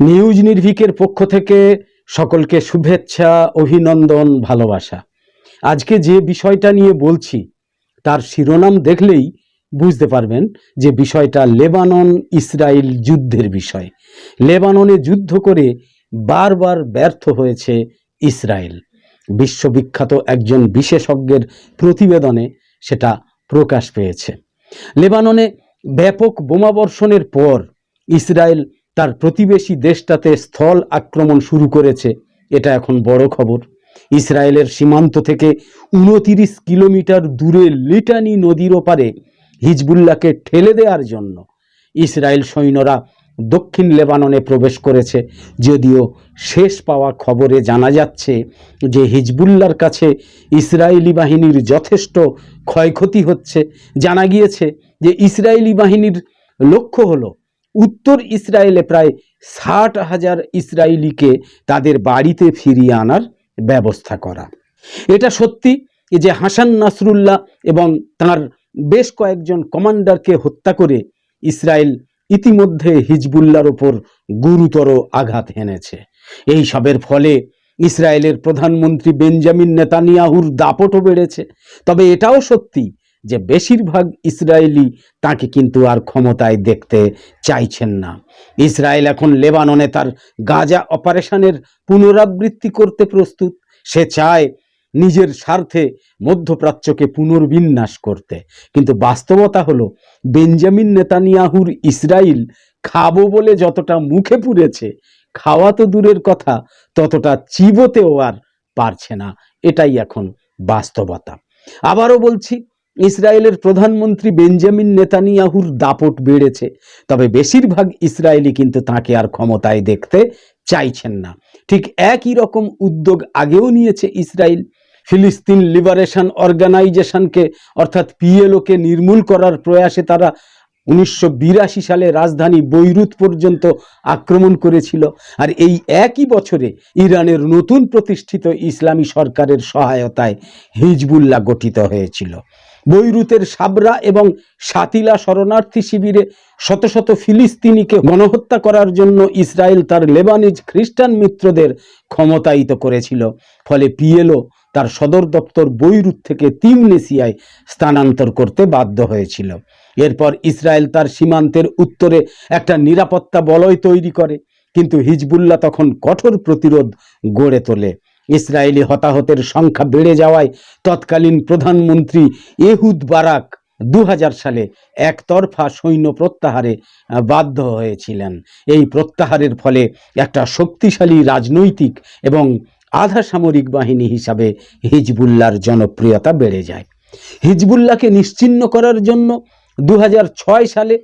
News নির্ভিকের পক্ষ থেকে সকলকে শুভেচ্ছা, অভিনন্দন, ভালোবাসা। আজকে যে বিষয়টা নিয়ে বলছি, তার শিরোনাম দেখলেই বুঝতে পারবেন যে বিষয়টা লেবানন ইসরায়েল যুদ্ধের বিষয়। লেবাননে যুদ্ধ করে বারবার ব্যর্থ হয়েছে ইসরায়েল। বিশ্ববিখ্যাত একজন বিশেষজ্ঞের প্রতিবেদনে সেটা প্রকাশ পেয়েছে। লেবাননে ব্যাপক বোমাবর্ষণের পর ইসরায়েল তার প্রতিবেশী দেশটাতে স্থল আক্রমণ শুরু করেছে। এটা এখন বড় খবর। ইসরায়েলের সীমান্ত থেকে উনতিরিশ কিলোমিটার দূরে লিটানি নদীর ওপারে হিজবুল্লাহকে ঠেলে দেওয়ার জন্য ইসরায়েল সৈন্যরা দক্ষিণ লেবাননে প্রবেশ করেছে। যদিও শেষ পাওয়া খবরে জানা যাচ্ছে যে হিজবুল্লার কাছে ইসরায়েলি বাহিনীর যথেষ্ট ক্ষয়ক্ষতি হচ্ছে। জানা গিয়েছে যে ইসরায়েলি বাহিনীর লক্ষ্য হলো উত্তর ইসরায়েলে প্রায় ষাট হাজার ইসরায়েলিকে তাদের বাড়িতে ফিরিয়ে আনার ব্যবস্থা করা। এটা সত্যি যে হাসান নাসরুল্লাহ এবং তার বেশ কয়েকজন কমান্ডারকে হত্যা করে ইসরায়েল ইতিমধ্যে হিজবুল্লার ওপর গুরুতর আঘাত হেনেছে। এই সবের ফলে ইসরায়েলের প্রধানমন্ত্রী বেঞ্জামিন নেতানিয়াহুর দাপটও বেড়েছে। তবে এটাও সত্যি যে বেশিরভাগ ইসরায়েলি তাকে কিন্তু আর ক্ষমতায় দেখতে চাইছেন না। ইসরায়েল এখন লেবাননে তার গাজা অপারেশনের পুনরাবৃত্তি করতে প্রস্তুত। সে চায় নিজের স্বার্থে মধ্যপ্রাচ্যকে পুনর্বিন্যাস করতে। কিন্তু বাস্তবতা হলো, বেঞ্জামিন নেতানিয়াহুর ইসরায়েল খাব বলে যতটা মুখে পুড়েছে, খাওয়া তো দূরের কথা, ততটা চিবোতেও আর পারছে না। এটাই এখন বাস্তবতা। আবারও বলছি ইসরায়েলের প্রধানমন্ত্রী বেঞ্জামিন নেতানিয়াহুর দাপট বেড়েছে, তবে বেশিরভাগ ইসরায়েলি কিন্তু তাকে আর ক্ষমতায় দেখতে চাইছেন না। ঠিক একই রকম উদ্যোগ আগেও নিয়েছে ইসরায়েল। ফিলিস্তিন লিবারেশন অর্গানাইজেশনকে, অর্থাৎ পিএলওকে নির্মূল করার প্রয়াসে তারা উনিশশো বিরাশি সালে রাজধানী বৈরুত পর্যন্ত আক্রমণ করেছিল। আর এই একই বছরে ইরানের নতুন প্রতিষ্ঠিত ইসলামী সরকারের সহায়তায় হিজবুল্লাহ গঠিত হয়েছিল। বৈরুতের সাবরা এবং সাতিলা শরণার্থী শিবিরে শত শত ফিলিস্তিনিকে গণহত্যা করার জন্য ইসরায়েল তার লেবানিজ খ্রিস্টান মিত্রদের ক্ষমতায়িত করেছিল। ফলে পিএলও তার সদর দপ্তর বৈরুত থেকে তিমনেসিয়ায় স্থানান্তর করতে বাধ্য হয়েছিল। এরপর ইসরায়েল তার সীমান্তের উত্তরে একটা নিরাপত্তা বলয় তৈরি করে। কিন্তু হিজবুল্লাহ তখন কঠোর প্রতিরোধ গড়ে তোলে। ইসরায়েলি হতাহতের সংখ্যা বেড়ে যাওয়ায় তৎকালীন প্রধানমন্ত্রী এহুদ বারাক দু হাজার সালে একতরফা সৈন্য প্রত্যাহারে বাধ্য হয়েছিলেন। এই প্রত্যাহারের ফলে একটা শক্তিশালী রাজনৈতিক এবং আধা সামরিক বাহিনী হিসাবে হিজবুল্লাহর জনপ্রিয়তা বেড়ে যায়। হিজবুল্লাহকে নিশ্চিহ্ন করার জন্য দু হাজার ছয় সালে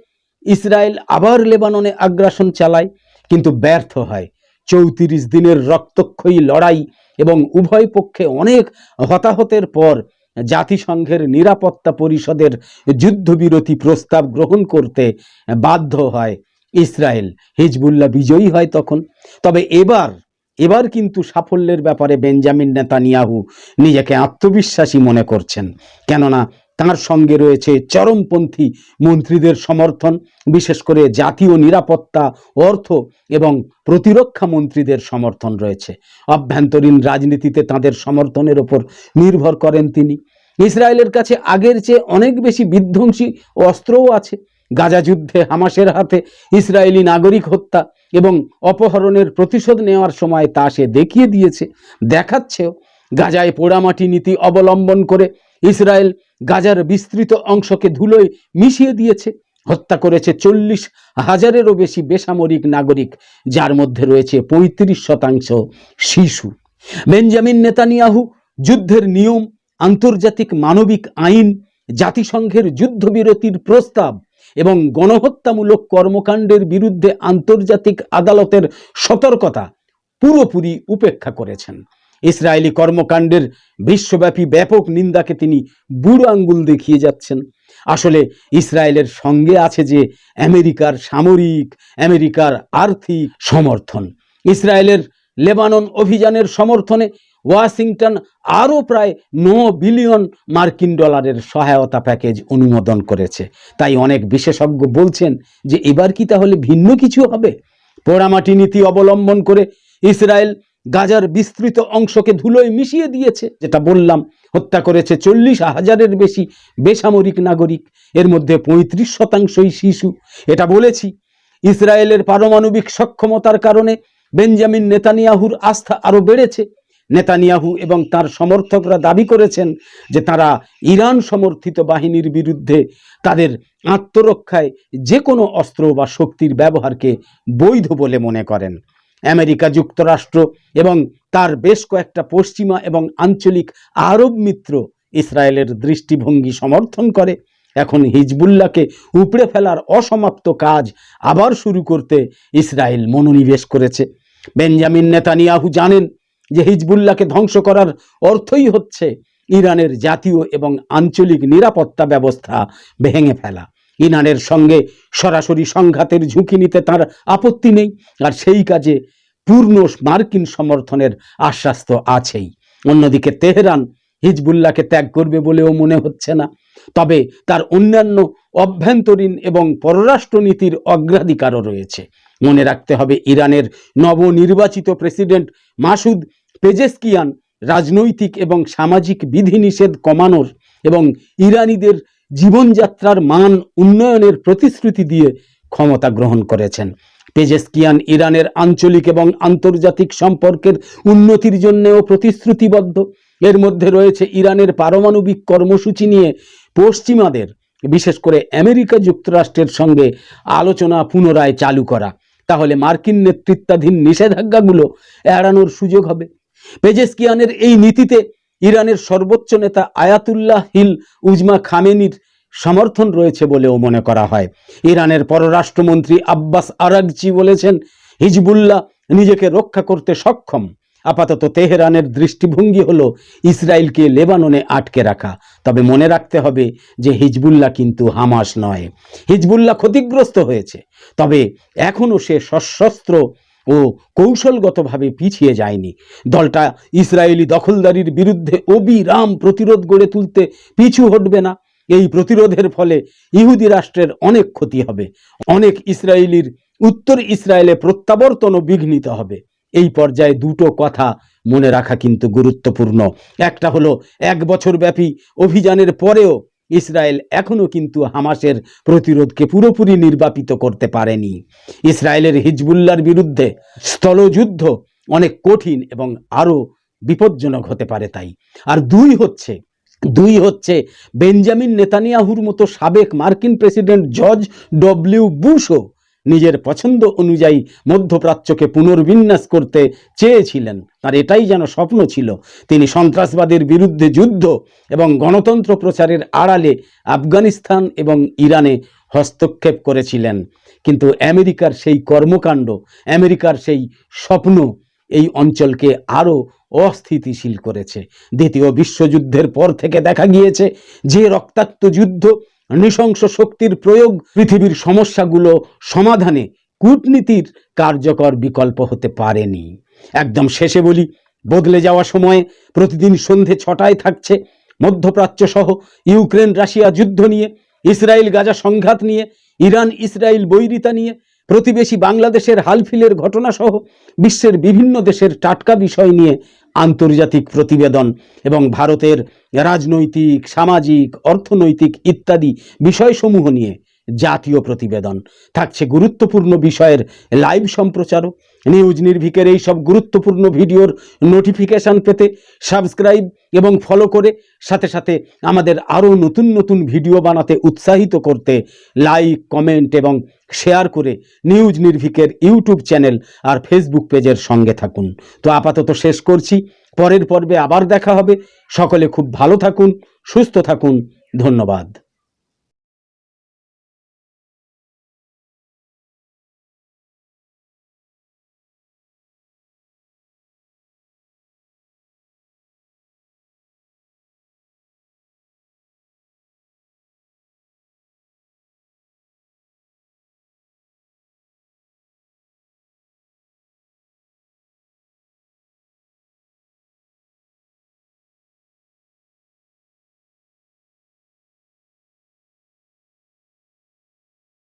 ইসরায়েল আবার লেবাননে আগ্রাসন চালায়, কিন্তু ব্যর্থ হয়। চৌত্রিশ দিনের রক্তক্ষয়ী লড়াই এবং উভয় পক্ষে অনেক হতাহতের পর জাতিসংঘের নিরাপত্তা পরিষদের যুদ্ধবিরতি প্রস্তাব গ্রহণ করতে বাধ্য হয় ইসরায়েল। হিজবুল্লাহ বিজয়ী হয় তখন। তবে এবার এবার কিন্তু সাফল্যের ব্যাপারে বেঞ্জামিন নেতানিয়াহু নিজেকে আত্মবিশ্বাসী মনে করছেন। কেননা তার সঙ্গে রয়েছে চরমপন্থী মন্ত্রীদের সমর্থন, বিশেষ করে জাতীয় নিরাপত্তা, অর্থ এবং প্রতিরক্ষা মন্ত্রীদের সমর্থন রয়েছে। অভ্যন্তরীণ রাজনীতিতে তাদের সমর্থনের ওপর নির্ভর করেন তিনি। ইসরায়েলের কাছে আগের চেয়ে অনেক বেশি বিধ্বংসী অস্ত্রও আছে। গাজা যুদ্ধে হামাসের হাতে ইসরায়েলি নাগরিক হত্যা এবং অপহরণের প্রতিশোধ নেওয়ার সময় তা সে দেখিয়ে দিয়েছে, দেখাচ্ছেও। গাজায় পোড়ামাটি নীতি অবলম্বন করে ইসরায়েল গাজার বিস্তৃত অংশকে ধুলোয় মিশিয়ে দিয়েছে। হত্যা করেছে চল্লিশ হাজারেরও বেশি বেসামরিক নাগরিক, যার মধ্যে রয়েছে পঁয়ত্রিশ শতাংশ শিশু। বেঞ্জামিন নেতানিয়াহু যুদ্ধের নিয়ম, আন্তর্জাতিক মানবিক আইন, জাতিসংঘের যুদ্ধবিরতির প্রস্তাব এবং গণহত্যামূলক কর্মকাণ্ডের বিরুদ্ধে আন্তর্জাতিক আদালতের সতর্কতা পুরোপুরি উপেক্ষা করেছেন। ইসরায়েলি কর্মকাণ্ডের বিশ্বব্যাপী ব্যাপক নিন্দাকে তিনি বুড়ো আঙ্গুল দেখিয়ে যাচ্ছেন। আসলে ইসরায়েলের সঙ্গে আছে যে আমেরিকার সামরিক, আমেরিকার আর্থিক সমর্থন। ইসরায়েলের লেবানন অভিযানের সমর্থনে ওয়াশিংটন আরও প্রায় ন বিলিয়ন মার্কিন ডলারের সহায়তা প্যাকেজ অনুমোদন করেছে। তাই অনেক বিশেষজ্ঞ বলছেন যে এবার কি তাহলে ভিন্ন কিছু হবে? পোড়ামাটি নীতি অবলম্বন করে ইসরায়েল গাজার বিস্তৃত অংশকে ধুলোয় মিশিয়ে দিয়েছে, যেটা বললাম, হত্যা করেছে চল্লিশ হাজারের বেশি বেসামরিক নাগরিক, এর মধ্যে পঁয়ত্রিশ শতাংশই শিশু। এটা বলেছি, ইসরায়েলের পারমাণবিক সক্ষমতার কারণে বেঞ্জামিন নেতানিয়াহুর আস্থা আরও বেড়েছে। নেতানিয়াহু এবং তার সমর্থকরা দাবি করেছেন যে তারা ইরান সমর্থিত বাহিনীর বিরুদ্ধে তাদের আত্মরক্ষায় যে কোনো অস্ত্র বা শক্তির ব্যবহারকে বৈধ বলে মনে করেন। আমেরিকা যুক্তরাষ্ট্র এবং তার বেশ কয়েকটা পশ্চিমা এবং আঞ্চলিক আরব মিত্র ইসরায়েলের দৃষ্টিভঙ্গি সমর্থন করে। এখন হিজবুল্লাহকে উপড়ে ফেলার অসমাপ্ত কাজ আবার শুরু করতে ইসরায়েল মনোনিবেশ করেছে। বেঞ্জামিন নেতানিয়াহু জানেন যে হিজবুল্লাহকে ধ্বংস করার অর্থই হচ্ছে ইরানের জাতীয় এবং আঞ্চলিক নিরাপত্তা ব্যবস্থা ভেঙে ফেলা। ইরানের সঙ্গে সরাসরি সংঘাতের ঝুঁকি নিতে তার আপত্তি নেই, আর সেই কাজে পূর্ণ মার্কিন সমর্থনের আশ্বাস তো আছেই। অন্যদিকে তেহরান হিজবুল্লাহকে ত্যাগ করবে বলেও মনে হচ্ছে না। তবে তার অন্যান্য অভ্যন্তরীণ এবং পররাষ্ট্রনীতির অগ্রাধিকারও রয়েছে। মনে রাখতে হবে, ইরানের নবনির্বাচিত প্রেসিডেন্ট মাসুদ পেজেস্কিয়ান রাজনৈতিক এবং সামাজিক বিধিনিষেধ কমানোর এবং ইরানিদের জীবনযাত্রার মান উন্নয়নের প্রতিশ্রুতি দিয়ে ক্ষমতা গ্রহণ করেছেন। পেজেস্কিয়ান ইরানের আঞ্চলিক এবং আন্তর্জাতিক সম্পর্কের উন্নতির জন্যেও প্রতিশ্রুতিবদ্ধ। এর মধ্যে রয়েছে ইরানের পারমাণবিক কর্মসূচি নিয়ে পশ্চিমাদের, বিশেষ করে আমেরিকা যুক্তরাষ্ট্রের সঙ্গে আলোচনা পুনরায় চালু করা। তাহলে মার্কিন নেতৃত্বাধীন নিষেধাজ্ঞাগুলো এড়ানোর সুযোগ হবে। পেজেস্কিয়ানের এই নীতিতে ইরানের সর্বোচ্চ নেতা আয়াতুল্লাহ হিল উজমা খামেনির সমর্থন রয়েছে বলেও মনে করা হয়। ইরানের পররাষ্ট্রমন্ত্রী আব্বাস আরাকজি বলেছেন, হিজবুল্লাহ নিজেকে রক্ষা করতে সক্ষম। আপাতত তেহরানের দৃষ্টিভঙ্গি হল ইসরায়েলকে লেবাননে আটকে রাখা। তবে মনে রাখতে হবে যে হিজবুল্লাহ কিন্তু হামাস নয়। হিজবুল্লাহ ক্ষতিগ্রস্ত হয়েছে। তবে এখনও সে সশস্ত্র ও কৌশলগতভাবে পিছিয়ে যায়নি। দলটা ইসরায়েলি দখলদারির বিরুদ্ধে অবিরাম প্রতিরোধ গড়ে তুলতে পিছু হটবে না। এই প্রতিরোধের ফলে ইহুদি রাষ্ট্রের অনেক ক্ষতি হবে। অনেক ইসরায়েলির উত্তর ইসরায়েলে প্রত্যাবর্তন বিঘ্নিত হবে। এই পর্যায়ে দুটো কথা মনে রাখা কিন্তু গুরুত্বপূর্ণ। একটা হলো, এক বছর ব্যাপী অভিযানের পরেও ইসরায়েল এখনও কিন্তু হামাসের প্রতিরোধকে পুরোপুরি নির্বাপিত করতে পারেনি। ইসরায়েলের হিজবুল্লার বিরুদ্ধে স্থলযুদ্ধ অনেক কঠিন এবং আরও বিপজ্জনক হতে পারে তাই। আর দুই হচ্ছে দুই হচ্ছে বেঞ্জামিন নেতানিয়াহুর মতো সাবেক মার্কিন প্রেসিডেন্ট জর্জ ডব্লিউ বুশও নিজের পছন্দ অনুযায়ী মধ্যপ্রাচ্যকে পুনর্বিন্যাস করতে চেয়েছিলেন। তার এটাই যেন স্বপ্ন ছিল। তিনি সন্ত্রাসবাদের বিরুদ্ধে যুদ্ধ এবং গণতন্ত্র প্রচারের আড়ালে আফগানিস্তান এবং ইরানে হস্তক্ষেপ করেছিলেন। কিন্তু আমেরিকার সেই কর্মকাণ্ড, আমেরিকার সেই স্বপ্ন এই অঞ্চলকে আরও অস্থিতিশীল করেছে। দ্বিতীয় বিশ্বযুদ্ধের পর থেকে দেখা গিয়েছে যে রক্তাক্ত যুদ্ধ, নৃশংস শক্তির প্রয়োগ, পৃথিবীর সমস্যাগুলো সমাধানে কূটনীতির কার্যকর বিকল্প হতে পারেনি। একদম শেষে বলি, বদলে যাওয়া সময়ে প্রতিদিন সন্ধে ছটায় থাকছে মধ্যপ্রাচ্য সহ ইউক্রেন রাশিয়া যুদ্ধ নিয়ে ইসরায়েল গাজা সংঘাত নিয়ে ইরান ইসরায়েল বৈরিতা নিয়ে প্রতিবেশী বাংলাদেশের হালফিলের ঘটনা সহ বিশ্বের বিভিন্ন দেশের টাটকা বিষয় নিয়ে আন্তর্জাতিক প্রতিবেদন এবং ভারতের রাজনৈতিক, সামাজিক, অর্থনৈতিক ইত্যাদি বিষয়সমূহ নিয়ে জাতীয় প্রতিবেদন। থাকছে গুরুত্বপূর্ণ বিষয়ের লাইভ সম্প্রচারও নিউজ নির্ভিকের এই সব গুরুত্বপূর্ণ ভিডিওর নোটিফিকেশান পেতে সাবস্ক্রাইব এবং ফলো করে, সাথে সাথে আমাদের আরও নতুন নতুন ভিডিও বানাতে উৎসাহিত করতে লাইক কমেন্ট এবং শেয়ার করে নিউজ নির্ভিকের ইউটিউব চ্যানেল আর ফেসবুক পেজের সঙ্গে থাকুন। তো আপাতত শেষ করছি। পরের পর্বে আবার দেখা হবে। সকলে খুব ভালো থাকুন, সুস্থ থাকুন। ধন্যবাদ।